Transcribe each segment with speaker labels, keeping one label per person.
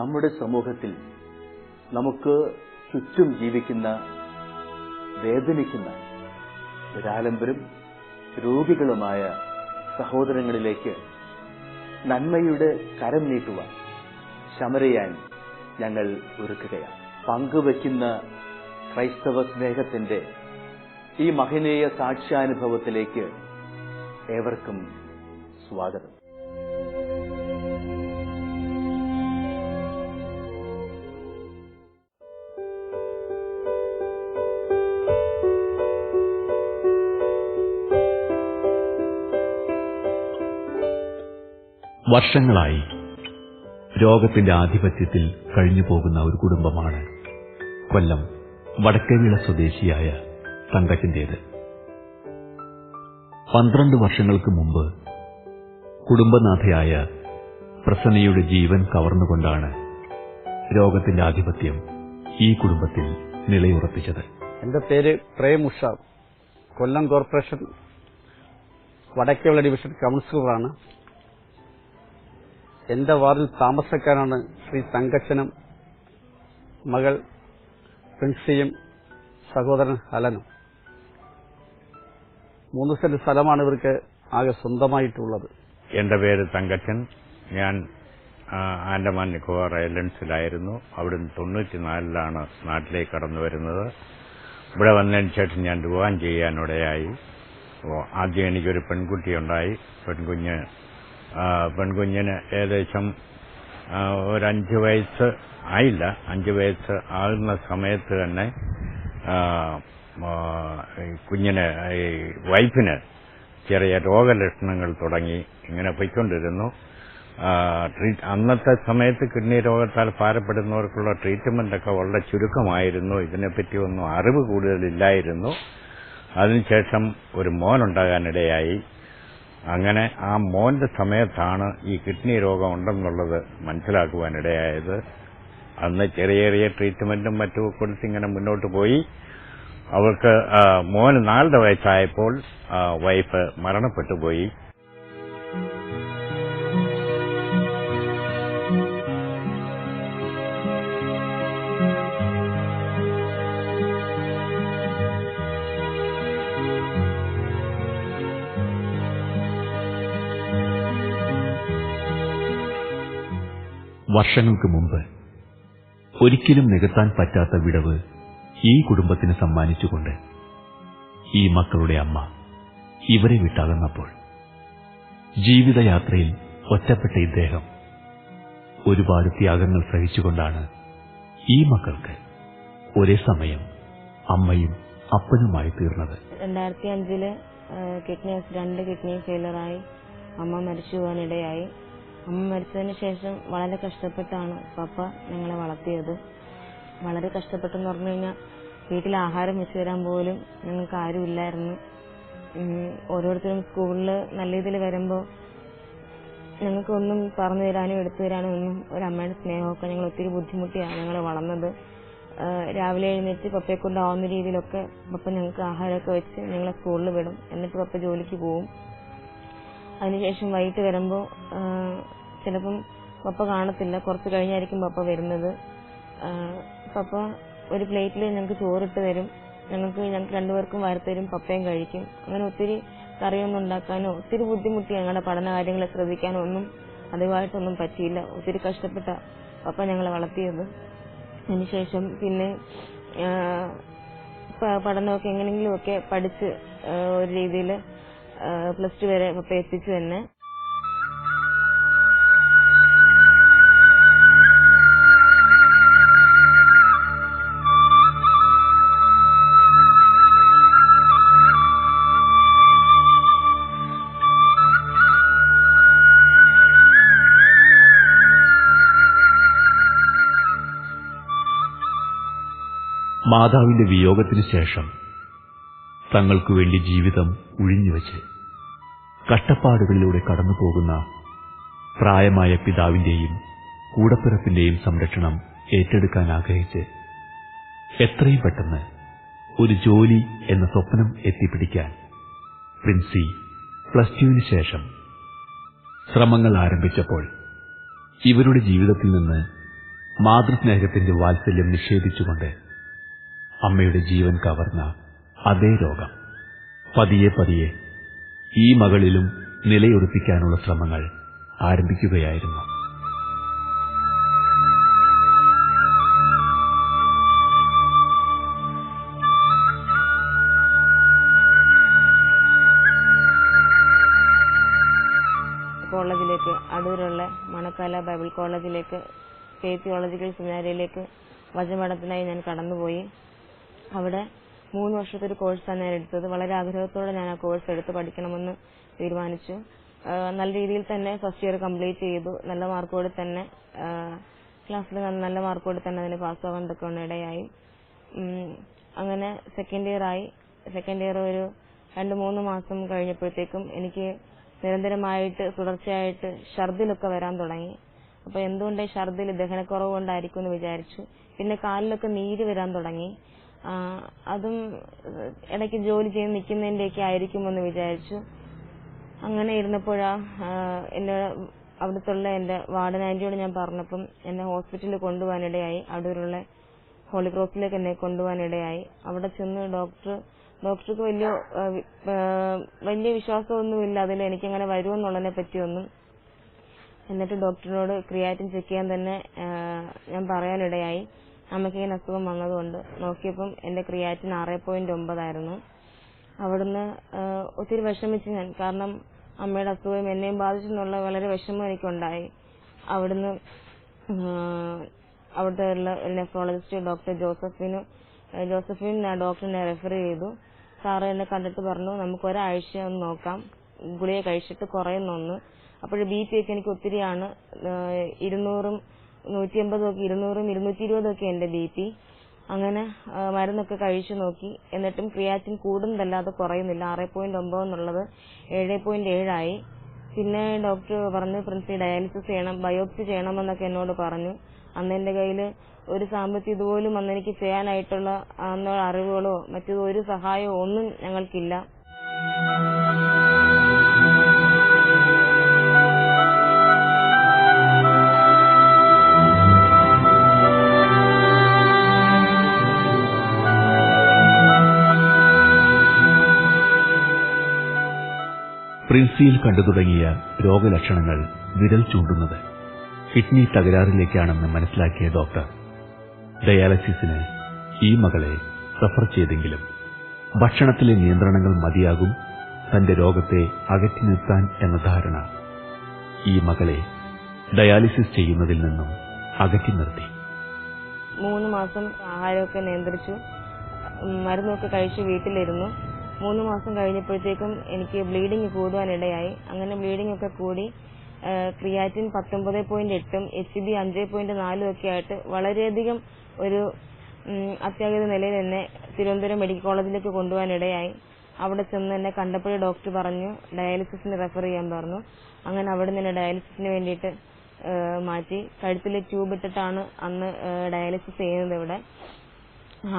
Speaker 1: നമ്മുടെ സമൂഹത്തിൽ നമുക്ക് ചുറ്റും ജീവിക്കുന്ന വേദനിക്കുന്ന നിരാലംബരും രോഗികളുമായ സഹോദരങ്ങളിലേക്ക് നന്മയുടെ കരം നീട്ടുവാൻ ശമരയാൻ ഞങ്ങൾ ഒരുക്കുകയാണ്. പങ്കുവയ്ക്കുന്ന ക്രൈസ്തവ സ്നേഹത്തിന്റെ ഈ മഹനീയ സാക്ഷ്യാനുഭവത്തിലേക്ക് ഏവർക്കും സ്വാഗതം.
Speaker 2: വർഷങ്ങളായി രോഗത്തിന്റെ ആധിപത്യത്തിൽ കഴിഞ്ഞു പോകുന്ന ഒരു കുടുംബമാണ് കൊല്ലം വടക്കേവിള സ്വദേശിയായ തങ്കച്ചിന്റേത് പന്ത്രണ്ട് വർഷങ്ങൾക്ക് മുമ്പ് കുടുംബനാഥയായ പ്രസന്നയുടെ ജീവൻ കവർന്നുകൊണ്ടാണ് രോഗത്തിന്റെ ആധിപത്യം ഈ കുടുംബത്തിൽ നിലയുറപ്പിച്ചത്.
Speaker 3: എന്റെ പേര് പ്രേം ഉഷ. കൊല്ലം കോർപ്പറേഷൻ വടക്കേവിള ഡിവിഷൻ കൌൺസിലറാണ്. എന്റെ വാർഡിൽ താമസക്കാരാണ് ശ്രീ തങ്കച്ചനും മകൾ പ്രിൻസിയും സഹോദരൻ ഹലനും. മൂന്ന് സെന്റ് സ്ഥലമാണ് ഇവർക്ക് ആകെ സ്വന്തമായിട്ടുള്ളത്.
Speaker 4: എന്റെ പേര് തങ്കച്ചൻ. ഞാൻ ആൻഡമാൻ നിക്കോബാർ ഐലൻഡ്സിലായിരുന്നു അവിടുന്ന് തൊണ്ണൂറ്റിനാലിലാണ് നാട്ടിലേക്ക് കടന്നു വരുന്നത്. ഇവിടെ വന്നതിന് ശേഷം ഞാൻ വിവാഹം ചെയ്യാനിടയായി. ആദ്യം എനിക്കൊരു പെൺകുട്ടിയുണ്ടായി. പെൺകുഞ്ഞ് ആ, പെൺകുഞ്ഞിന് ഏകദേശം ഒരഞ്ചു വയസ്സ് ആയില്ല. അഞ്ച് വയസ്സ് ആകുന്ന സമയത്ത് തന്നെ കുഞ്ഞിന് ഈ വൈഫിന് ചെറിയ രോഗലക്ഷണങ്ങൾ തുടങ്ങി ഇങ്ങനെ പോയിക്കൊണ്ടിരുന്നു. അന്നത്തെ സമയത്ത് കിഡ്നി രോഗത്താൽ ഭാരപ്പെടുന്നവർക്കുള്ള ട്രീറ്റ്മെന്റൊക്കെ വളരെ ചുരുക്കമായിരുന്നു. ഇതിനെപ്പറ്റി ഒന്നും അറിവ് കൂടുതലില്ലായിരുന്നു. അതിനുശേഷം ഒരു മോനുണ്ടാകാനിടയായി. അങ്ങനെ ആ മോന്റെ സമയത്താണ് ഈ കിഡ്നി രോഗം ഉണ്ടെന്നുള്ളത് മനസ്സിലാക്കുവാനിടയായത്. അന്ന് ചെറിയ ചെറിയ ട്രീറ്റ്മെന്റും മറ്റും കൊടുത്ത് ഇങ്ങനെ മുന്നോട്ട് പോയി. അവൾക്ക് ആ, മോന് നാലര വയസ്സായപ്പോൾ വൈഫ് മരണപ്പെട്ടു
Speaker 2: വർഷങ്ങൾക്ക് മുമ്പ് ഒരിക്കലും നികത്താൻ പറ്റാത്ത വിടവ് ഈ കുടുംബത്തിന് സമ്മാനിച്ചുകൊണ്ട് ഈ മക്കളുടെ അമ്മ ഇവരെ വിട്ടകന്നപ്പോൾ ജീവിതയാത്രയിൽ ഒറ്റപ്പെട്ട ഇദ്ദേഹം ഒരുപാട് ത്യാഗങ്ങൾ സഹിച്ചുകൊണ്ടാണ് ഈ മക്കൾക്ക് ഒരേ സമയം അമ്മയും അപ്പനുമായി തീർന്നത്.
Speaker 5: രണ്ടായിരത്തി അഞ്ചിൽ കിഡ്നി രണ്ട് കിഡ്നി ഫെയിലറായി. അമ്മ മരിച്ചു പോകാനിടയായി. അമ്മ മരിച്ചതിന് ശേഷം വളരെ കഷ്ടപ്പെട്ടാണ് പപ്പ ഞങ്ങളെ വളർത്തിയത്. വളരെ കഷ്ടപ്പെട്ടെന്ന് പറഞ്ഞു കഴിഞ്ഞാൽ വീട്ടിൽ ആഹാരം വെച്ചു തരാൻ പോലും ഞങ്ങൾക്ക് ആരും ഇല്ലായിരുന്നു ഓരോരുത്തരും സ്കൂളിൽ നല്ല രീതിയിൽ വരുമ്പോൾ ഞങ്ങൾക്കൊന്നും പറഞ്ഞു തരാനും എടുത്തു തരാനും ഒന്നും ഒരു അമ്മയുടെ സ്നേഹമൊക്കെ ഞങ്ങൾ ഒത്തിരി ബുദ്ധിമുട്ടിയാണ് ഞങ്ങൾ വളർന്നത്. രാവിലെ എഴുന്നേറ്റ് പപ്പയെ കൊണ്ടാവുന്ന രീതിയിലൊക്കെ പപ്പ ഞങ്ങൾക്ക് ആഹാരമൊക്കെ വെച്ച് ഞങ്ങളെ സ്കൂളിൽ വിടും. എന്നിട്ട് പപ്പ ജോലിക്ക് പോവും. അതിനുശേഷം വൈകിട്ട് വരുമ്പോൾ ചിലപ്പം പപ്പ കാണത്തില്ല. കുറച്ച് കഴിഞ്ഞായിരിക്കും പപ്പ വരുന്നത്. പപ്പ ഒരു പ്ലേറ്റിൽ ഞങ്ങൾക്ക് ചോറിട്ട് തരും. ഞങ്ങൾക്ക് ഞങ്ങൾക്ക് രണ്ടുപേർക്കും വരത്തരും പപ്പയും കഴിക്കും. അങ്ങനെ ഒത്തിരി കറിയൊന്നും ഉണ്ടാക്കാനോ ഒത്തിരി ബുദ്ധിമുട്ടി ഞങ്ങളുടെ പഠന കാര്യങ്ങളെ ശ്രദ്ധിക്കാനോ ഒന്നും അതുമായിട്ടൊന്നും പറ്റിയില്ല. ഒത്തിരി കഷ്ടപ്പെട്ട പപ്പ ഞങ്ങളെ വളർത്തിയത്. അതിനുശേഷം പിന്നെ പഠനമൊക്കെ എങ്ങനെയെങ്കിലുമൊക്കെ പഠിച്ച് ഒരു രീതിയിൽ പ്ലസ് ടു വരെ പപ്പ എത്തിച്ചു തന്നെ
Speaker 2: മാതാവിന്റെ വിയോഗത്തിനു ശേഷം തങ്ങൾക്കു വേണ്ടി ജീവിതം ഉഴിഞ്ഞുവെച്ച്. കഷ്ടപ്പാടുകളിലൂടെ കടന്നുപോകുന്ന പ്രായമായ പിതാവിന്റെയും കൂടപ്പിറപ്പിന്റെയും സംരക്ഷണം ഏറ്റെടുക്കാൻ ആഗ്രഹിച്ച് എത്രയും പെട്ടെന്ന് ഒരു ജോലി എന്ന സ്വപ്നം എത്തിപ്പിടിക്കാൻ പ്രിൻസി പ്ലസ് ടുവിന് ശേഷം ശ്രമങ്ങൾ ആരംഭിച്ചപ്പോൾ ഇവരുടെ ജീവിതത്തിൽ നിന്ന് മാതൃസ്നേഹത്തിന്റെ വാത്സല്യം നിഷേധിച്ചുകൊണ്ട് അമ്മയുടെ ജീവൻ കവർന്ന അതേ രോഗം പതിയെ പതിയെ ഈ മകളിലും നിലയുറപ്പിക്കാനുള്ള ശ്രമങ്ങൾ ആരംഭിക്കുകയായിരുന്നു.
Speaker 5: കോളേജിലേക്ക് അടൂരുള്ള മണക്കാല ബൈബിൾ കോളേജിലേക്ക് ഫെയ്ത്ത് തിയോളജിക്കൽ സെമിനാരിയിലേക്ക് വചനപഠനത്തിനായി ഞാൻ കടന്നുപോയി. അവിടെ മൂന്ന് വർഷത്തെ ഒരു കോഴ്സാണ് ഞാൻ എടുത്തത്. വളരെ ആഗ്രഹത്തോടെ ഞാൻ ആ കോഴ്സ് എടുത്ത് പഠിക്കണമെന്ന് തീരുമാനിച്ചു. നല്ല രീതിയിൽ തന്നെ ഫസ്റ്റ് ഇയർ കംപ്ലീറ്റ് ചെയ്തു. നല്ല മാർക്കോടെ തന്നെ ക്ലാസ്സിൽ നല്ല മാർക്കോടെ തന്നെ അതിന് പാസ്സാവാൻ തക്കവണ്ണം ഇടയായി. അങ്ങനെ സെക്കൻഡ് ഇയർ ആയി. സെക്കൻഡ് ഇയർ ഒരു രണ്ട് മൂന്ന് മാസം കഴിഞ്ഞപ്പോഴത്തേക്കും എനിക്ക് നിരന്തരമായിട്ട് തുടർച്ചയായിട്ട് ഛർദിലൊക്കെ വരാൻ തുടങ്ങി. അപ്പൊ എന്തുകൊണ്ട് ഛർദിൽ ദഹനക്കുറവ് കൊണ്ടായിരിക്കും എന്ന് വിചാരിച്ചു. പിന്നെ കാലിലൊക്കെ നീര് വരാൻ തുടങ്ങി. അതും ഇടയ്ക്ക് ജോലി ചെയ്ത് നിൽക്കുന്നതിന്റെയൊക്കെ ആയിരിക്കുമെന്ന് വിചാരിച്ചു. അങ്ങനെ ഇരുന്നപ്പോഴാ എന്റെ അവിടുത്തുള്ള എന്റെ വാർഡൻ ആന്റിയോട് ഞാൻ പറഞ്ഞപ്പം എന്നെ ഹോസ്പിറ്റലിൽ കൊണ്ടുപോകാനിടയായി. അടൂരുള്ള ഹോളി ക്രോസിലേക്ക് എന്നെ കൊണ്ടുപോകാനിടയായി. അവിടെ ചെന്ന് ഡോക്ടർ ഡോക്ടർക്ക് വലിയ വലിയ വിശ്വാസമൊന്നുമില്ല. അതിൽ എനിക്കങ്ങനെ വരുമെന്നുള്ളതിനെ പറ്റിയൊന്നും. എന്നിട്ട് ഡോക്ടറിനോട് ക്രിയാറ്റിൻ ചെക്ക് ചെയ്യാൻ തന്നെ ഞാൻ പറയാനിടയായി. അമ്മയ്ക്ക് ഇങ്ങനെ അസുഖം വന്നതുകൊണ്ട് നോക്കിയപ്പം എന്റെ ക്രിയാറ്റിൻ ആറ് പോയിന്റ് ഒമ്പതായിരുന്നു അവിടുന്ന് ഒത്തിരി വിഷമിച്ചു ഞാൻ കാരണം അമ്മയുടെ അസുഖം എന്നെയും ബാധിച്ചു എന്നുള്ള വളരെ വിഷമം എനിക്കുണ്ടായി. അവിടുന്ന് അവിടുത്തെ ഉള്ള നെഫ്രോളജിസ്റ്റ് ഡോക്ടർ ജോസഫിനും ജോസഫിനും ആ ഡോക്ടറിനെ റെഫർ ചെയ്തു. സാറ് എന്നെ കണ്ടിട്ട് പറഞ്ഞു നമുക്ക് ഒരാഴ്ച ഒന്ന് നോക്കാം. ഗുളിക കഴിച്ചിട്ട് കുറയുന്നൊന്ന്. അപ്പോൾ ബി പി ഒക്കെ എനിക്ക് ഒത്തിരിയാണ് ഇരുന്നൂറും നൂറ്റി എൺപതും ഒക്കെ ഇരുന്നൂറും ഇരുന്നൂറ്റി ഇരുപതും ഒക്കെ എന്റെ ബി പി. അങ്ങനെ മരുന്നൊക്കെ കഴിച്ചു നോക്കി. എന്നിട്ടും ക്രിയാറ്റിൻ കൂടുന്നതല്ലാതെ കുറയുന്നില്ല. ആറ് പോയിന്റ് ഒമ്പത് എന്നുള്ളത് ഏഴ് പോയിന്റ് ഏഴായി. പിന്നെ ഡോക്ടർ പറഞ്ഞു പ്രിൻസി ഡയാലിസിസ് ചെയ്യണം ബയോപ്സി ചെയ്യണമെന്നൊക്കെ എന്നോട് പറഞ്ഞു. അന്ന് എന്റെ കയ്യിൽ ഒരു സാമ്പത്തിക ഇതുപോലും അന്ന് എനിക്ക് ചെയ്യാനായിട്ടുള്ള അറിവുകളോ മറ്റു ഒരു സഹായമോ ഒന്നും ഞങ്ങൾക്കില്ല.
Speaker 2: പ്രിൻസിയിൽ കണ്ടു തുടങ്ങിയ രോഗലക്ഷണങ്ങൾ വിരൽ ചൂണ്ടുന്നത്. കിഡ്നി തകരാറിലേക്കാണെന്ന് മനസ്സിലാക്കിയ ഡോക്ടർ ഡയാലിസിസിന് ഈ മകളെ റഫർ ചെയ്തെങ്കിലും ഭക്ഷണത്തിലെ നിയന്ത്രണങ്ങൾ മതിയാകും തന്റെ രോഗത്തെ അകറ്റി നിർത്താൻ എന്ന ധാരണ ഈ മകളെ ഡയാലിസിസ് ചെയ്യുന്നതിൽ നിന്നും അകറ്റി നിർത്തി.
Speaker 5: മൂന്ന് മാസം ആഹാരമൊക്കെ നിയന്ത്രിച്ചു മരുന്നൊക്കെ കഴിച്ച് വീട്ടിലിരുന്നു. മൂന്ന് മാസം കഴിഞ്ഞപ്പോഴത്തേക്കും എനിക്ക് ബ്ലീഡിങ് കൂടുവാനിടയായി അങ്ങനെ ബ്ലീഡിംഗ് ഒക്കെ കൂടി ക്രിയാറ്റിൻ പത്തൊമ്പത് പോയിന്റ് എട്ടും എച്ച് ബി അഞ്ച് പോയിന്റ് നാലും ഒക്കെ ആയിട്ട് വളരെയധികം ഒരു അത്യാഗത നിലയിൽ എന്നെ തിരുവനന്തപുരം മെഡിക്കൽ കോളേജിലേക്ക് കൊണ്ടുപോകാനിടയായി. അവിടെ ചെന്ന് എന്നെ കണ്ടപ്പോഴേ ഡോക്ടർ പറഞ്ഞു ഡയാലിസിസിന് റെഫർ ചെയ്യാൻ പറഞ്ഞു. അങ്ങനെ അവിടെ നിന്ന് ഡയാലിസിസിന് വേണ്ടിയിട്ട് മാറ്റി. കഴുത്തിൽ ട്യൂബ് ഇട്ടിട്ടാണ് അന്ന് ഡയാലിസിസ് ചെയ്യുന്നത് ഇവിടെ.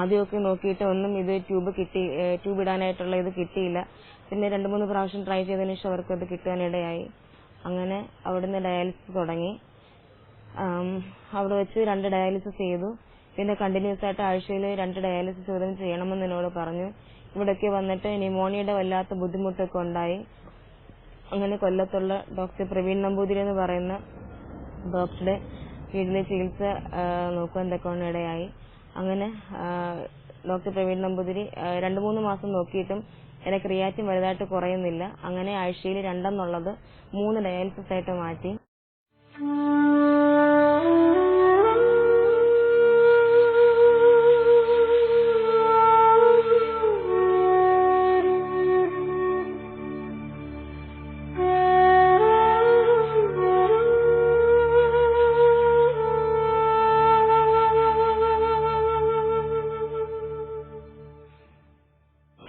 Speaker 5: ആദ്യമൊക്കെ നോക്കിയിട്ട് ഒന്നും ഇത് ട്യൂബ് കിട്ടി ട്യൂബ് ഇടാനായിട്ടുള്ള ഇത് കിട്ടിയില്ല. പിന്നെ രണ്ട് മൂന്ന് പ്രാവശ്യം ട്രൈ ചെയ്തതിന് ശേഷം അവർക്ക് അത് കിട്ടാനിടയായി. അങ്ങനെ അവിടുന്ന് ഡയാലിസിസ് തുടങ്ങി. അവിടെ വെച്ച് രണ്ട് ഡയാലിസിസ് ചെയ്തു. പിന്നെ കണ്ടിന്യൂസ് ആയിട്ട് ആഴ്ചയിൽ രണ്ട് ഡയാലിസിസ് വീതം ചെയ്യണമെന്ന് എന്നോട് പറഞ്ഞു. ഇവിടേക്ക് വന്നിട്ട് ന്യൂമോണിയയുടെ വല്ലാത്ത ബുദ്ധിമുട്ടൊക്കെ ഉണ്ടായി. അങ്ങനെ കൊല്ലത്തുള്ള ഡോക്ടർ പ്രവീൺ നമ്പൂതിരി എന്ന് പറയുന്ന ഡോക്ടറുടെ കീഴിലെ ചികിത്സ നോക്കുവാൻ തക്കവണ്ണം ഇടയായി അങ്ങനെ ഡോക്ടർ പ്രവീൺ നമ്പൂതിരി രണ്ടു രണ്ട് മൂന്ന് മാസം നോക്കിയിട്ടും എന്റെ ക്രിയാറ്റിൻ വലുതായിട്ട് കുറയുന്നില്ല. അങ്ങനെ ആഴ്ചയിൽ രണ്ടെന്നുള്ളത് മൂന്ന് ഡയാലിസിസ് ആയിട്ട് മാറ്റി.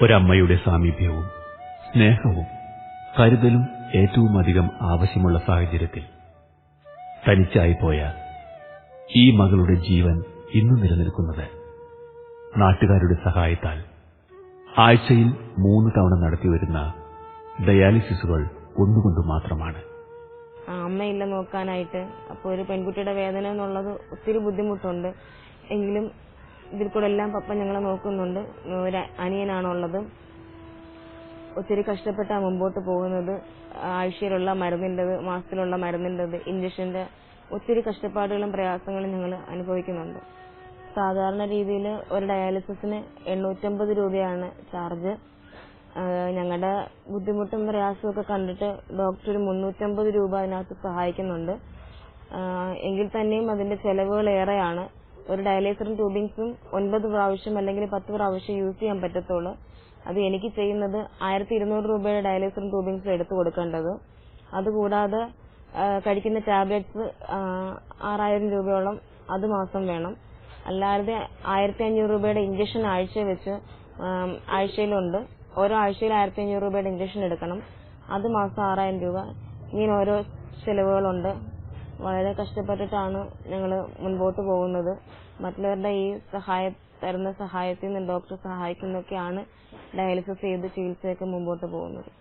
Speaker 2: ഒരമ്മയുടെ സാമീപ്യവും സ്നേഹവും കരുതലും ഏറ്റവും അധികം ആവശ്യമുള്ള സാഹചര്യത്തിൽ തനിച്ചായി പോയ ഈ മകളുടെ ജീവൻ ഇന്നു നിലനിൽക്കുന്നത് നാട്ടുകാരുടെ സഹായത്താൽ ആഴ്ചയിൽ മൂന്ന് തവണ നടത്തിവരുന്ന ഡയാലിസിസുകൾ ഒന്നുകൊണ്ട് മാത്രമാണ്.
Speaker 5: അമ്മയില്ല നോക്കാനായിട്ട്. അപ്പോൾ ഒരു പെൺകുട്ടിയുടെ വേദന എന്നുള്ളത് ഒത്തിരി ബുദ്ധിമുട്ടുണ്ട്. എങ്കിലും ഇതിൽ കൂടെ എല്ലാം പപ്പ ഞങ്ങളെ നോക്കുന്നുണ്ട്. ഒരു അനിയനാണുള്ളത്. ഒത്തിരി കഷ്ടപ്പെട്ടാണ് മുമ്പോട്ട് പോകുന്നത്. ആഴ്ചയിലുള്ള മരുന്നിന്റെത് മാസത്തിലുള്ള മരുന്നിന്റെത് ഇഞ്ചക്ഷന്റെ ഒത്തിരി കഷ്ടപ്പാടുകളും പ്രയാസങ്ങളും ഞങ്ങൾ അനുഭവിക്കുന്നുണ്ട്. സാധാരണ രീതിയിൽ ഒരു ഡയാലിസിസിന് എണ്ണൂറ്റമ്പത് രൂപയാണ് ചാർജ്. ഞങ്ങളുടെ ബുദ്ധിമുട്ടും പ്രയാസമൊക്കെ കണ്ടിട്ട് ഡോക്ടർ ഒരു മുന്നൂറ്റമ്പത് രൂപ അതിനകത്ത് സഹായിക്കുന്നുണ്ട്. എങ്കിൽ തന്നെയും അതിന്റെ ചെലവുകൾ ഏറെയാണ് ഒരു ഡയാലിസറും ട്യൂബിങ്സും ഒൻപത് പ്രാവശ്യം അല്ലെങ്കിൽ പത്ത് പ്രാവശ്യം യൂസ് ചെയ്യാൻ പറ്റത്തുള്ളൂ. അത് എനിക്ക് ചെയ്യുന്നത് ആയിരത്തി ഇരുന്നൂറ് രൂപയുടെ ഡയാലിസറും ട്യൂബിങ്സും എടുത്തു കൊടുക്കേണ്ടത്. അതുകൂടാതെ കഴിക്കുന്ന ടാബ്ലറ്റ്സ് ആറായിരം രൂപയോളം അത് മാസം വേണം. അല്ലാതെ ആയിരത്തി അഞ്ഞൂറ് രൂപയുടെ ഇഞ്ചക്ഷൻ ആഴ്ച വെച്ച് ആഴ്ചയിലുണ്ട്. ഓരോ ആഴ്ചയിൽ ആയിരത്തി അഞ്ഞൂറ് രൂപയുടെ ഇഞ്ചക്ഷൻ എടുക്കണം. അത് മാസം ആറായിരം രൂപ. ഇങ്ങനെ ഓരോ ചെലവുകളുണ്ട്. വളരെ കഷ്ടപ്പെട്ടിട്ടാണ് ഞങ്ങൾ മുൻപോട്ട് പോകുന്നത്. മറ്റുള്ളവരുടെ ഈ സഹായ തരുന്ന സഹായത്തിൽ നിന്ന് ഡോക്ടർ സഹായിക്കുന്നൊക്കെയാണ് ഡയാലിസിസ് ചെയ്ത് ചികിത്സയൊക്കെ മുമ്പോട്ട് പോകുന്നത്.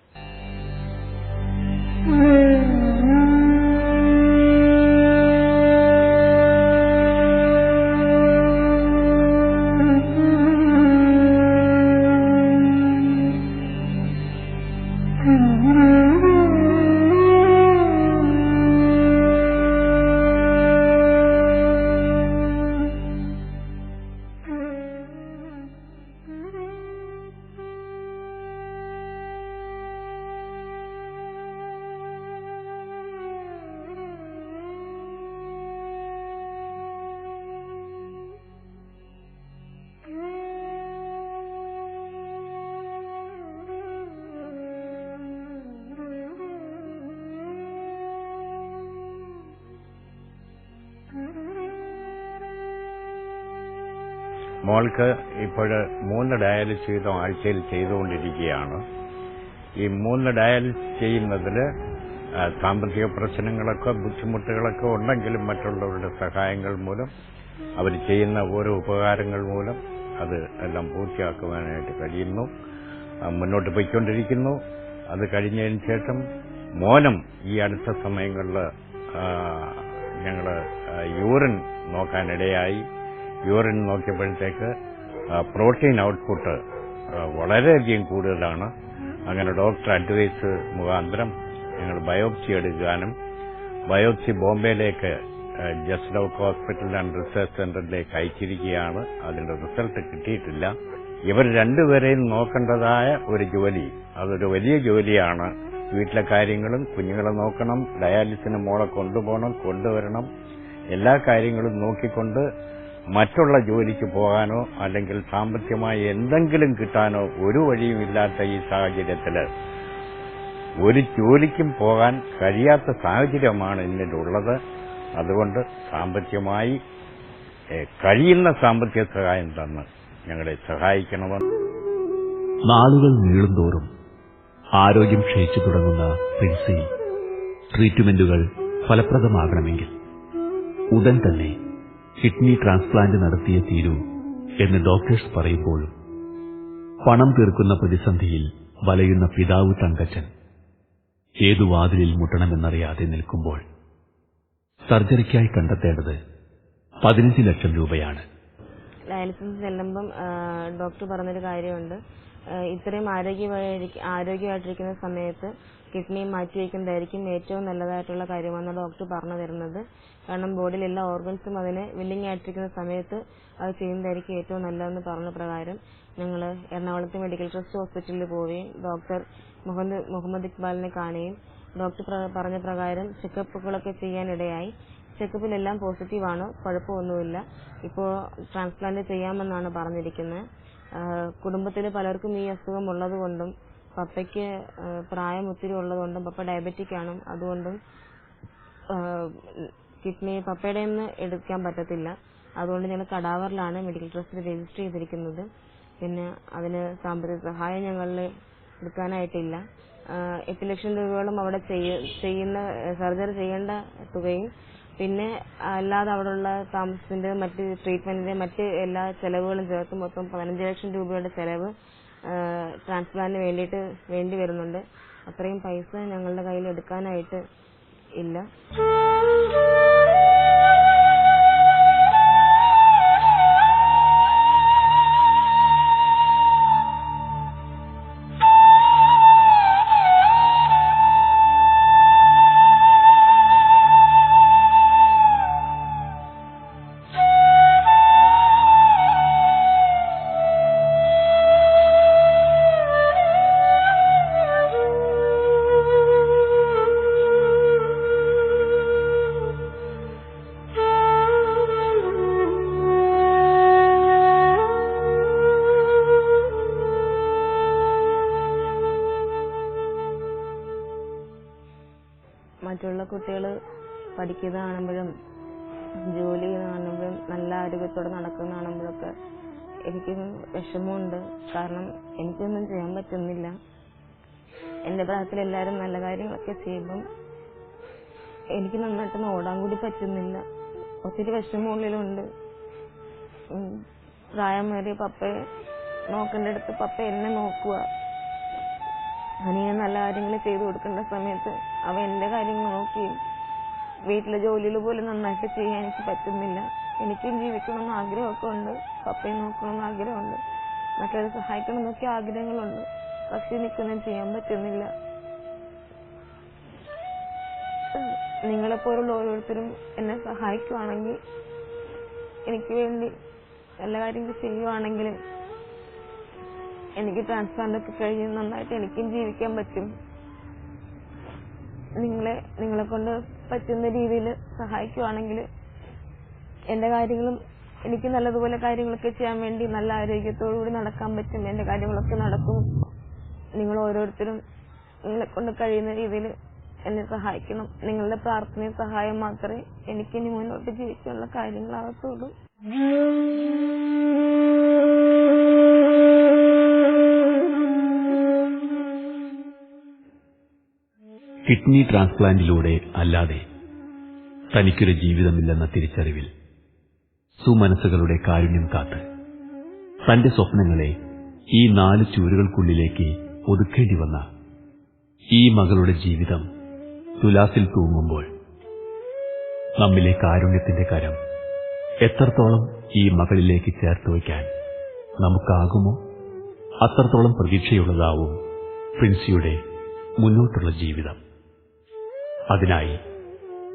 Speaker 4: മോൾക്ക് ഇപ്പോൾ മൂന്ന് ഡയാലിസ് വീതം ആഴ്ചയിൽ ചെയ്തുകൊണ്ടിരിക്കുകയാണ്. ഈ മൂന്ന് ഡയാലിസ് ചെയ്യുന്നതിൽ സാമ്പത്തിക പ്രശ്നങ്ങളൊക്കെ ബുദ്ധിമുട്ടുകളൊക്കെ ഉണ്ടെങ്കിലും മറ്റുള്ളവരുടെ സഹായങ്ങൾ മൂലം അവർ ചെയ്യുന്ന ഓരോ ഉപകാരങ്ങൾ മൂലം അത് എല്ലാം പൂർത്തിയാക്കുവാനായിട്ട് കഴിയുന്നു. മുന്നോട്ട് പോയിക്കൊണ്ടിരിക്കുന്നു. അത് കഴിഞ്ഞതിന് ശേഷം മോനം ഈ അടുത്ത സമയങ്ങളിൽ ഞങ്ങൾ യൂറിൻ നോക്കാനിടയായി. യൂറിൻ നോക്കിയപ്പോഴത്തേക്ക് പ്രോട്ടീൻ ഔട്ട്പുട്ട് വളരെയധികം കൂടുതലാണ്. അങ്ങനെ ഡോക്ടർ അഡ്വൈസ് മുഖാന്തരം ഞങ്ങൾ ബയോപ്സി എടുക്കാനും ബയോപ്സി ബോംബെയിലേക്ക് Jaslok hospital and research സെന്ററിലേക്ക് അയച്ചിരിക്കുകയാണ്. അതിന്റെ റിസൾട്ട് കിട്ടിയിട്ടില്ല. ഇവർ രണ്ടുപേരെയും നോക്കേണ്ടതായ ഒരു ജോലി അതൊരു വലിയ ജോലിയാണ്. വീട്ടിലെ കാര്യങ്ങളും കുഞ്ഞുങ്ങളെ നോക്കണം ഡയാലിസിന് മോളെ കൊണ്ടുപോകണം കൊണ്ടുവരണം എല്ലാ കാര്യങ്ങളും നോക്കിക്കൊണ്ട് മറ്റുള്ള ജോലിക്ക് പോകാനോ അല്ലെങ്കിൽ സാമ്പത്തികമായി എന്തെങ്കിലും കിട്ടാനോ ഒരു വഴിയുമില്ലാത്ത ഈ സാഹചര്യത്തിൽ ഒരു ജോലിക്കും പോകാൻ കഴിയാത്ത സാഹചര്യമാണ് ഇന്നിലുള്ളത്. അതുകൊണ്ട് സാമ്പത്തികമായി കഴിയുന്ന സാമ്പത്തിക സഹായം തന്ന് ഞങ്ങളെ സഹായിക്കണമെന്ന്.
Speaker 2: നാളുകൾ നീളുന്തോറും ആരോഗ്യം ക്ഷയിച്ചു തുടങ്ങുന്ന പ്രിൻസി ട്രീറ്റ്മെന്റുകൾ ഫലപ്രദമാകണമെങ്കിൽ ഉടൻ തന്നെ കിഡ്നി ട്രാൻസ്പ്ലാന്റ് നടത്തിയേ തീരൂ എന്ന് ഡോക്ടേഴ്സ് പറയുമ്പോൾ പണം തീർക്കുന്ന പ്രതിസന്ധിയിൽ വലയുന്ന പിതാവ് തങ്കച്ചൻ ഏതു വാതിലിൽ മുട്ടണമെന്നറിയാതെ നിൽക്കുമ്പോൾ സർജറിക്കായി കണ്ടെത്തേണ്ടത് പതിനഞ്ച് ലക്ഷം രൂപയാണ്.
Speaker 5: ഡയാലിസിസ് ചെല്ലുമ്പം ഡോക്ടർ പറഞ്ഞൊരു കാര്യമുണ്ട്. ഇത്രയും ആരോഗ്യമായി ആരോഗ്യമായിട്ടിരിക്കുന്ന സമയത്ത് കിഡ്നി മാറ്റിവെക്കുന്നതായിരിക്കും ഏറ്റവും നല്ലതായിട്ടുള്ള കാര്യമാണ് ഡോക്ടർ പറഞ്ഞു തരുന്നത്. കാരണം എല്ലാ ഓർഗൻസും അതിനെ വില്ലിംഗ് ആയിട്ടിരിക്കുന്ന സമയത്ത് അത് ചെയ്യുന്നതായിരിക്കും ഏറ്റവും നല്ലതെന്ന് പറഞ്ഞ പ്രകാരം ഞങ്ങൾ എറണാകുളത്തെ മെഡിക്കൽ ട്രസ്റ്റ് ഹോസ്പിറ്റലിൽ പോവുകയും ഡോക്ടർ മുഹമ്മദ് മുഹമ്മദ് ഇക്ബാലിനെ കാണുകയും ഡോക്ടർ പറഞ്ഞ പ്രകാരം ചെക്കപ്പുകളൊക്കെ ചെയ്യാനിടയായി. ചെക്കപ്പിലെല്ലാം പോസിറ്റീവാണ്? കുഴപ്പമൊന്നുമില്ല. ഇപ്പോൾ ട്രാൻസ്പ്ലാന്റ് ചെയ്യാമെന്നാണ് പറഞ്ഞിരിക്കുന്നത് കുടുംബത്തിൽ പലർക്കും ഈ അസുഖം ഉള്ളതുകൊണ്ടും പപ്പയ്ക്ക് പ്രായം ഒത്തിരി ഉള്ളതുകൊണ്ടും പപ്പ ഡയബറ്റിക് ആണ് അതുകൊണ്ടും കിഡ്നി പപ്പയുടെ നിന്ന് എടുക്കാൻ പറ്റത്തില്ല. അതുകൊണ്ട് ഞങ്ങൾ കടാവറിലാണ് മെഡിക്കൽ ട്രസ്റ്റിൽ രജിസ്റ്റർ ചെയ്തിരിക്കുന്നത്. പിന്നെ അതിന് സാമ്പത്തിക സഹായം ഞങ്ങളിൽ എടുക്കാനായിട്ടില്ല. എട്ട് ലക്ഷം രൂപയോളം അവിടെ ചെയ്യുന്ന സർജറി ചെയ്യേണ്ട തുകയും പിന്നെ അല്ലാതെ അവിടെയുള്ള താമസത്തിന്റെ മറ്റ് ട്രീറ്റ്മെന്റിന്റെ മറ്റ് എല്ലാ ചെലവുകളും ചേർത്ത് മൊത്തം പതിനഞ്ച് ലക്ഷം രൂപയുടെ ചെലവ് ട്രാൻസ്പ്ലാന്റിന് വേണ്ടിയിട്ട് വേണ്ടി വരുന്നുണ്ട്. അത്രയും പൈസ ഞങ്ങളുടെ കയ്യിൽ എടുക്കാനായിട്ട് ഇല്ല. മറ്റുള്ള കുട്ടികൾ പഠിക്കുന്ന കാണുമ്പോഴും ജോലി ചെയ്യുന്ന കാണുമ്പോഴും നല്ല ആരോഗ്യത്തോടെ നടക്കുന്ന കാണുമ്പോഴൊക്കെ എനിക്ക് വിഷമമുണ്ട്. കാരണം എനിക്കൊന്നും ചെയ്യാൻ പറ്റുന്നില്ല. എന്റെ പ്രായത്തിൽ എല്ലാവരും നല്ല കാര്യങ്ങളൊക്കെ ചെയ്യുമ്പം എനിക്ക് നന്നായിട്ടൊന്നും ഓടാൻ കൂടി പറ്റുന്നില്ല. ഒത്തിരി വിഷമം ഉള്ളിലുണ്ട്. പ്രായമേറിയ പപ്പയെ നോക്കേണ്ട അടുത്ത് പപ്പ എന്നെ നോക്കുക. അനിയൻ നല്ല കാര്യങ്ങൾ ചെയ്തു കൊടുക്കേണ്ട സമയത്ത് അവ എന്റെ കാര്യങ്ങൾ നോക്കിയും വീട്ടിലെ ജോലികൾ പോലും നന്നായിട്ട് ചെയ്യാൻ എനിക്ക് പറ്റുന്നില്ല. എനിക്കും ജീവിക്കണമെന്ന് ആഗ്രഹമൊക്കെ ഉണ്ട്. പപ്പയും നോക്കണമെന്ന് ആഗ്രഹമുണ്ട്. മറ്റുള്ളവരെ സഹായിക്കണം എന്നൊക്കെ ആഗ്രഹങ്ങളുണ്ട്. പക്ഷെ എനിക്കൊന്നും ചെയ്യാൻ പറ്റുന്നില്ല. നിങ്ങളെപ്പോലുള്ള ഓരോരുത്തരും എന്നെ സഹായിക്കുവാണെങ്കിൽ എനിക്ക് വേണ്ടി എല്ലാ കാര്യങ്ങളും ചെയ്യുവാണെങ്കിലും എനിക്ക് ട്രാൻസ്പ്ലാന്റ് ഒക്കെ കഴിഞ്ഞ് നന്നായിട്ട് എനിക്കും ജീവിക്കാൻ പറ്റും. നിങ്ങളെ നിങ്ങളെ കൊണ്ട് പറ്റുന്ന രീതിയിൽ സഹായിക്കുവാണെങ്കിൽ എന്റെ കാര്യങ്ങളും എനിക്ക് നല്ലതുപോലെ കാര്യങ്ങളൊക്കെ ചെയ്യാൻ വേണ്ടി നല്ല ആരോഗ്യത്തോടു കൂടി നടക്കാൻ പറ്റും. എന്റെ കാര്യങ്ങളൊക്കെ നടക്കും. നിങ്ങൾ ഓരോരുത്തരും നിങ്ങളെ കൊണ്ട് കഴിയുന്ന രീതിയിൽ എന്നെ സഹായിക്കണം. നിങ്ങളുടെ പ്രാർത്ഥനയും സഹായം മാത്രമേ എനിക്ക് ഇനി മുന്നോട്ട് ജീവിക്കാനുള്ള കാര്യങ്ങളാകത്തുള്ളൂ.
Speaker 2: കിഡ്നി ട്രാൻസ്പ്ലാന്റിലൂടെ അല്ലാതെ തനിക്കൊരു ജീവിതമില്ലെന്ന തിരിച്ചറിവിൽ സുമനസ്സുകളുടെ കാരുണ്യം കാത്ത് തന്റെ സ്വപ്നങ്ങളെ ഈ നാല് ചൂരുകൾക്കുള്ളിലേക്ക് ഒതുക്കേണ്ടി വന്ന ഈ മകളുടെ ജീവിതം തുലാസിൽ തൂങ്ങുമ്പോൾ നമ്മിലെ കാരുണ്യത്തിന്റെ കരം എത്രത്തോളം ഈ മകളിലേക്ക് ചേർത്ത് വയ്ക്കാൻ നമുക്കാകുമോ? അത്രത്തോളം പ്രതീക്ഷയുള്ളതാവും പ്രിൻസിയുടെ മുന്നോട്ടുള്ള ജീവിതം. അതിനായി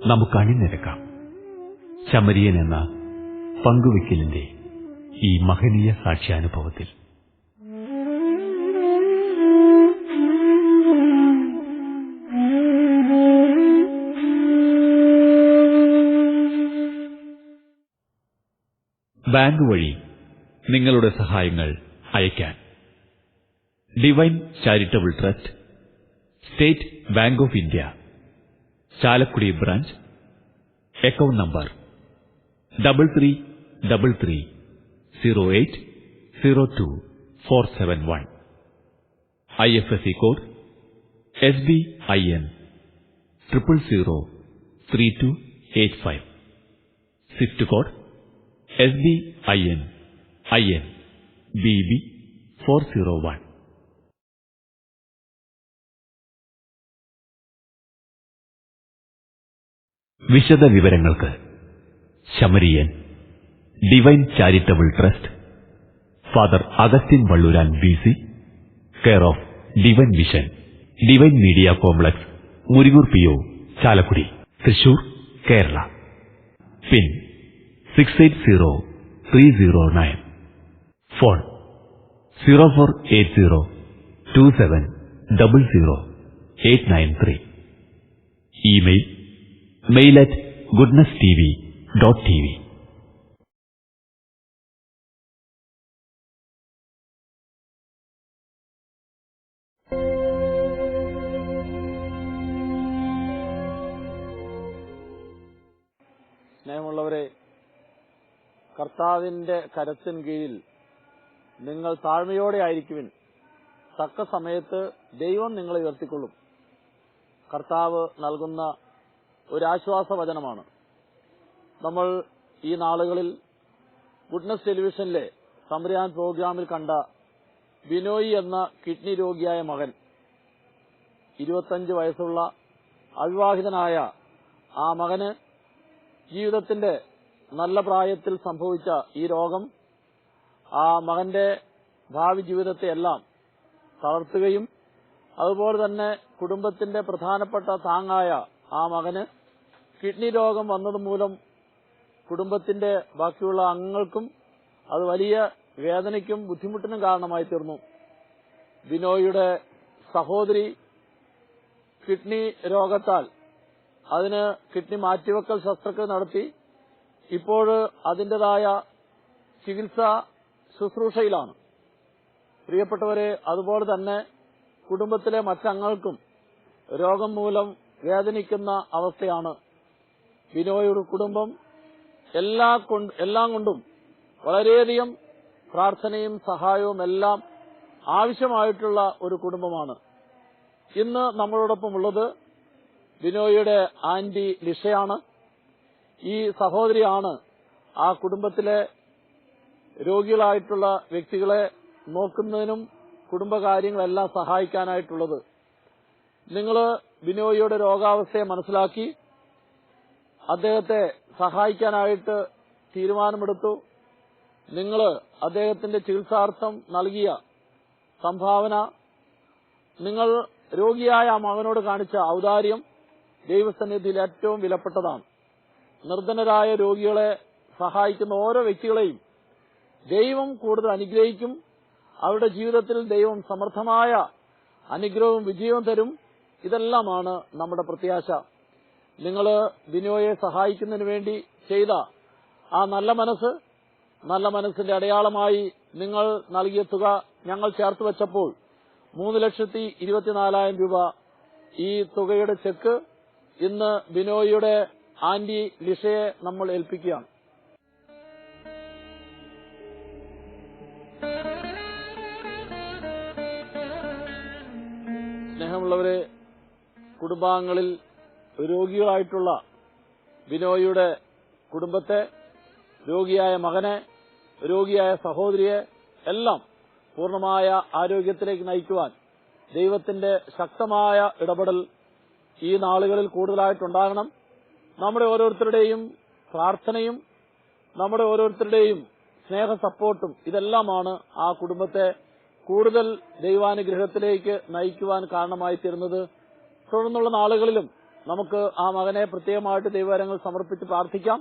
Speaker 2: നമുക്ക് അണിനിരക്കാം. ശമരിയൻ എന്ന പങ്കുവെക്കലിന്റെ ഈ മഹനീയ സാക്ഷ്യാനുഭവത്തിൽ. ബാങ്ക് വഴി നിങ്ങളുടെ സഹായങ്ങൾ അയക്കാൻ divine charitable trust State Bank of India. Chalakudy branch. Account number double three double three zero eight zero two four seven one. I F S C code S B I N triple zero three two eight five. Swift code S B I N I N B B four zero one. വിശദ വിവരങ്ങൾക്ക് Samaritan divine charitable trust father Augustine Valluran B C care of divine mission divine media complex Murikoor P O Chalakudy Thrissur Kerala. Pin six eight zero three zero nine phone zero four eight zero two seven double zero eight nine three email mail at goodness T V dot T V
Speaker 3: സ്നേഹമുള്ളവരെ കർത്താവിന്റെ കരത്തിന് കീഴിൽ നിങ്ങൾ താഴ്മയോടെ ആയിരിക്കുവിൻ. തക്ക സമയത്ത് ദൈവം നിങ്ങളെ ഉയർത്തിക്കൊള്ളും. കർത്താവ് നൽകുന്ന ഒരു ആശ്വാസ വചനമാണ് നമ്മൾ ഈ നാളുകളിൽ ഗുഡ്നസ് ടെലിവിഷനിലെ സംരയാൻ പ്രോഗ്രാമിൽ കണ്ട ബിനോയി എന്ന കിഡ്നി രോഗിയായ മകൻ ഇരുപത്തഞ്ച് വയസ്സുള്ള അവിവാഹിതനായ ആ മകന് ജീവിതത്തിന്റെ നല്ല പ്രായത്തിൽ സംഭവിച്ച ഈ രോഗം ആ മകന്റെ ഭാവി ജീവിതത്തെ എല്ലാം തളർത്തുകയും അതുപോലെ തന്നെ കുടുംബത്തിന്റെ പ്രധാനപ്പെട്ട താങ്ങായ ആ മകന് കിഡ്നി രോഗം വന്നത് മൂലം കുടുംബത്തിന്റെ ബാക്കിയുള്ള അംഗങ്ങൾക്കും അത് വലിയ വേദനയ്ക്കും ബുദ്ധിമുട്ടിനും കാരണമായി തീർന്നു. ബിനോയുടെ സഹോദരി കിഡ്നി രോഗത്താൽ അതിന് കിഡ്നി മാറ്റിവെക്കൽ ശസ്ത്രക്രിയ നടത്തി. ഇപ്പോൾ അതിന്റേതായ ചികിത്സ ശുശ്രൂഷയിലാണ്. പ്രിയപ്പെട്ടവരെ അതുപോലെ തന്നെ കുടുംബത്തിലെ മറ്റംഗങ്ങൾക്കും രോഗം മൂലം വേദനിക്കുന്ന അവസ്ഥയാണ്. ബിനോയുടെ കുടുംബം എല്ലാ എല്ലാം കൊണ്ടും വളരെയധികം പ്രാർത്ഥനയും സഹായവും എല്ലാം ആവശ്യമായിട്ടുള്ള ഒരു കുടുംബമാണ്. ഇന്ന് നമ്മളോടൊപ്പം ഉള്ളത് ബിനോയുടെ ആന്റി ലിഷയാണ്. ഈ സഹോദരിയാണ് ആ കുടുംബത്തിലെ രോഗികളായിട്ടുള്ള വ്യക്തികളെ നോക്കുന്നതിനും കുടുംബകാര്യങ്ങളെല്ലാം സഹായിക്കാനായിട്ടുള്ളത്. നിങ്ങൾ ബിനോയിയുടെ രോഗാവസ്ഥയെ മനസ്സിലാക്കി അദ്ദേഹത്തെ സഹായിക്കാനായിട്ട് തീരുമാനമെടുത്തു. നിങ്ങൾ അദ്ദേഹത്തിന്റെ ചികിത്സാർത്ഥം നൽകിയ സംഭാവന നിങ്ങൾ രോഗിയായ മകനോട് കാണിച്ച ഔദാര്യം ദൈവസന്നിധിയിൽ ഏറ്റവും വിലപ്പെട്ടതാണ്. നിർധനരായ രോഗികളെ സഹായിക്കുന്ന ഓരോ വ്യക്തികളെയും ദൈവം കൂടുതൽ അനുഗ്രഹിക്കും. അവരുടെ ജീവിതത്തിൽ ദൈവം സമർത്ഥമായ അനുഗ്രഹവും വിജയവും തരും. ഇതെല്ലാമാണ് നമ്മുടെ പ്രത്യാശ. നിങ്ങൾ ബിനോയെ സഹായിക്കുന്നതിന് വേണ്ടി ചെയ്ത ആ നല്ല മനസ്സ് നല്ല മനസ്സിന്റെ അടയാളമായി നിങ്ങൾ നൽകിയ തുക ഞങ്ങൾ ചേർത്ത് വെച്ചപ്പോൾ മൂന്ന് ലക്ഷത്തി ഇരുപത്തിനാലായിരം രൂപ ഈ തുകയുടെ ചെക്ക് ഇന്ന് ബിനോയിയുടെ ആന്റി ലിഷയെ നമ്മൾ ഏൽപ്പിക്കുകയാണ്. സ്നേഹമുള്ളവരെ കുടുംബാംഗങ്ങളിൽ രോഗികളായിട്ടുള്ള ബിനോയിയുടെ കുടുംബത്തെ രോഗിയായ മകനെ രോഗിയായ സഹോദരിയെ എല്ലാം പൂർണമായ ആരോഗ്യത്തിലേക്ക് നയിക്കുവാൻ ദൈവത്തിന്റെ ശക്തമായ ഇടപെടൽ ഈ നാളുകളിൽ കൂടുതലായിട്ടുണ്ടാകണം. നമ്മുടെ ഓരോരുത്തരുടെയും പ്രാർത്ഥനയും നമ്മുടെ ഓരോരുത്തരുടെയും സ്നേഹ സപ്പോർട്ടും ഇതെല്ലാമാണ് ആ കുടുംബത്തെ കൂടുതൽ ദൈവാനുഗ്രഹത്തിലേക്ക് നയിക്കുവാൻ കാരണമായി തീരുന്നത് തുടർന്നുള്ള നാളുകളിലും നമുക്ക് ആ മകനെ പ്രത്യേകമായിട്ട് ദൈവകരങ്ങൾ സമർപ്പിച്ച് പ്രാർത്ഥിക്കാം.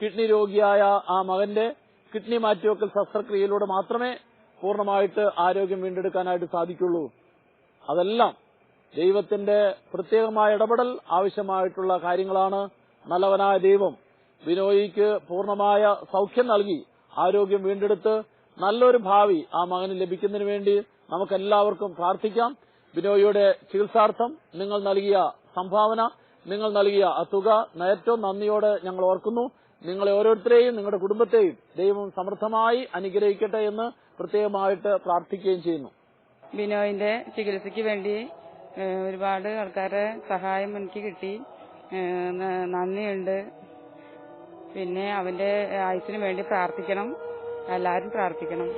Speaker 3: കിഡ്നി രോഗിയായ ആ മകന്റെ കിഡ്നി മാറ്റിവെക്കൽ ശസ്ത്രക്രിയയിലൂടെ മാത്രമേ പൂർണമായിട്ട് ആരോഗ്യം വീണ്ടെടുക്കാനായിട്ട് സാധിക്കുള്ളൂ. അതെല്ലാം ദൈവത്തിന്റെ പ്രത്യേകമായ ഇടപെടൽ ആവശ്യമായിട്ടുള്ള കാര്യങ്ങളാണ്. നല്ലവനായ ദൈവം ബിനോയിക്ക് പൂർണമായ സൗഖ്യം നൽകി ആരോഗ്യം വീണ്ടെടുത്ത് നല്ലൊരു ഭാവി ആ മകന് ലഭിക്കുന്നതിന് വേണ്ടി നമുക്കെല്ലാവർക്കും പ്രാർത്ഥിക്കാം. ബിനോയിയുടെ ചികിത്സാർത്ഥം നിങ്ങൾ നൽകിയ സംഭാവന നിങ്ങൾ നൽകിയ ആ തുക ഏറ്റവും നന്ദിയോടെ ഞങ്ങൾ ഓർക്കുന്നു. നിങ്ങളെ ഓരോരുത്തരെയും നിങ്ങളുടെ കുടുംബത്തെയും ദൈവം സമൃദ്ധമായി അനുഗ്രഹിക്കട്ടെ എന്ന് പ്രത്യേകമായിട്ട് പ്രാർത്ഥിക്കുകയും ചെയ്യുന്നു.
Speaker 6: ബിനോയിന്റെ ചികിത്സയ്ക്ക് വേണ്ടി ഒരുപാട് ആൾക്കാരുടെ സഹായം എനിക്ക് കിട്ടി. നന്ദിയുണ്ട്. പിന്നെ അവന്റെ ആയുസിന് വേണ്ടി പ്രാർത്ഥിക്കണം. എല്ലാവരും പ്രാർത്ഥിക്കണം.